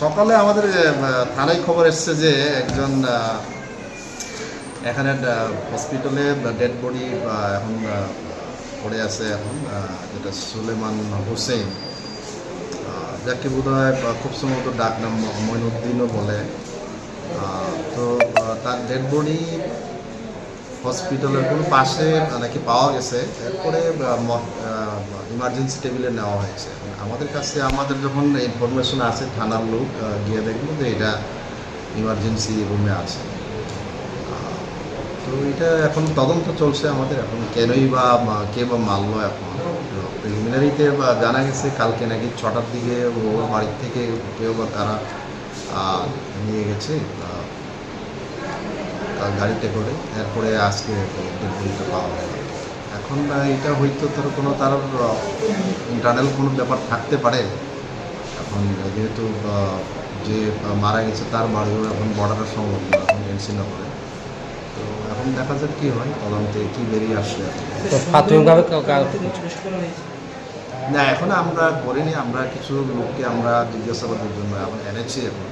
সকালে আমাদের থানায় খবর এসছে যে একজন এখানে হসপিটালে ডেড বডি বা এখন পড়ে আছে এখন যেটা সুলেমান হোসেন। যাকে বোধ হয় খুব সম্ভবত ডাক নাম মইনুদ্দিনও বলে। তো তার ডেড বডি হসপিটালের কোন পাশে নাকি পাওয়া গেছে। এরপরে ইমার্জেন্সি টেবিলে নেওয়া হয়েছে। আমাদের কাছে, আমাদের যখন ইনফরমেশন আছে থানার লোক গিয়ে দেখল যে এটা ইমার্জেন্সি রুমে আছে। তো এটা এখন তদন্ত চলছে আমাদের। এখন কেনই বা কে বা মারলো এখন? প্রিলিমিনারিতে জানা গেছে, কালকে নাকি ছটার দিকে ওর বাড়ির থেকে কেউ বা তারা নিয়ে গেছে। তার গাড়িতে করে এরপরে আজকে ডেলিভারিটা পাওয়া গেল। এখন এটা হয়তো তোর কোনো তার ইন্টারনাল কোনো ব্যাপার থাকতে পারে। এখন যেহেতু যে মারা গেছে তার বাড়িও এখন বর্ডারের সম্ভব না এখন করে তো এখন দেখা যাক কী হয় তদন্তে কী বেরিয়ে আসছে প্রাথমিকভাবে না এখন আমরা করিনি আমরা কিছু লোককে আমরা জিজ্ঞাসাবাদের জন্য এখন এনেছি এখন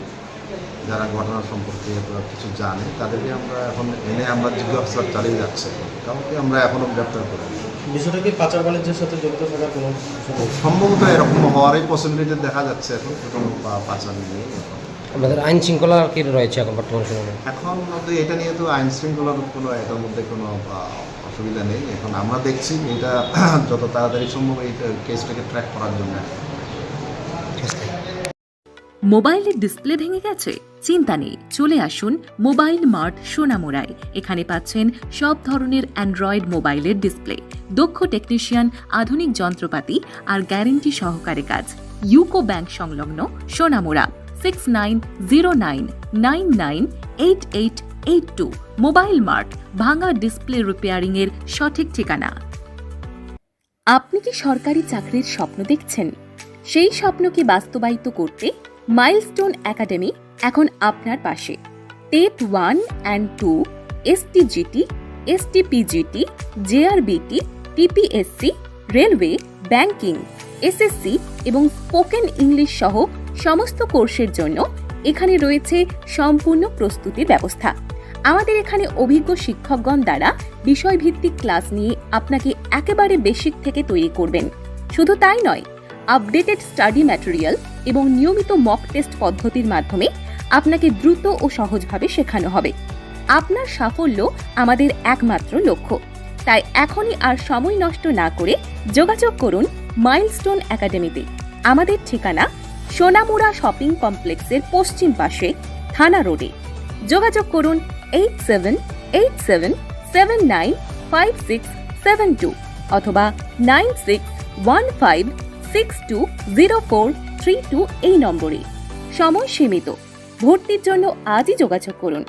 যারা ঘটনা সম্পর্কে কিছু জানে তাদেরকে আমরা এখন এনে আমরা জিজ্ঞাসাবাদ চালিয়ে যাচ্ছে। কাউকে আমরা এখনও গ্রেপ্তার করিনি। বিষয়টা কি পাচার বাণিজ্যের সাথে জড়িত থাকার কোনো সম্ভবত এরকম হওয়ারই পসিবিলিটি দেখা যাচ্ছে এখন কোনো পাচার নিয়ে। আমাদের আইন শৃঙ্খলা কি রয়েছে এখন বর্তমান সময়ে? এখন এটা নিয়ে তো আইন শৃঙ্খলার কোনো এটার মধ্যে কোনো অসুবিধা নেই। এখন আমরা দেখছি এটা যত তাড়াতাড়ি সম্ভব এই কেসটাকে ট্র্যাক করার জন্য। মোবাইলের ডিসপ্লে ভেঙে গেছে? চিন্তা নেই, চলে আসুন মোবাইল মার্ট সোনামুড়ায়। এখানে পাচ্ছেন সব ধরনের অ্যান্ড্রয়েড মোবাইলের ডিসপ্লে। দক্ষ টেকনিশিয়ান, আধুনিক যন্ত্রপাতি আর গ্যারেন্টি সহকারে কাজ। ইউকো ব্যাংক সংলগ্ন Sonamura six nine zero nine nine nine eight eight eight two mobile mart, ভাঙা ডিসপ্লে রিপেয়ারিং এর সঠিক ঠিকানা। আপনি কি সরকারি চাকরির স্বপ্ন দেখছেন? সেই স্বপ্নকে বাস্তবায়িত করতে মাইলস্টোন একাডেমি এখন আপনার পাশে। TET one and two STGT STPGT JRBT TPSC railway banking SSC এবং স্পোকেন ইংলিশ সহ সমস্ত কোর্সের জন্য এখানে রয়েছে সম্পূর্ণ প্রস্তুতির ব্যবস্থা। আমাদের এখানে অভিজ্ঞ শিক্ষকগণ দ্বারা বিষয়ভিত্তিক ক্লাস নিয়ে আপনাকে একেবারে বেসিক থেকে তৈরি করবেন। শুধু তাই নয় আপডেটেড স্টাডি ম্যাটেরিয়াল এবং নিয়মিত মক টেস্ট পদ্ধতির মাধ্যমে আপনাকে দ্রুত ও সহজভাবে শেখানো হবে। আপনার সাফল্য আমাদের একমাত্র লক্ষ্য। তাই এখনই আর সময় নষ্ট না করে যোগাযোগ করুন মাইলস্টোন একাডেমিতে আমাদের ঠিকানা সোনামুড়া শপিং কমপ্লেক্সের পশ্চিম পাশে, থানা রোডে। যোগাযোগ করুন eight seven eight seven seven nine five six seven two অথবা nine six one five six two zero four three two এই নম্বরে। সময় সীমিত। ভর্তির জন্য আজই যোগাযোগ করুন।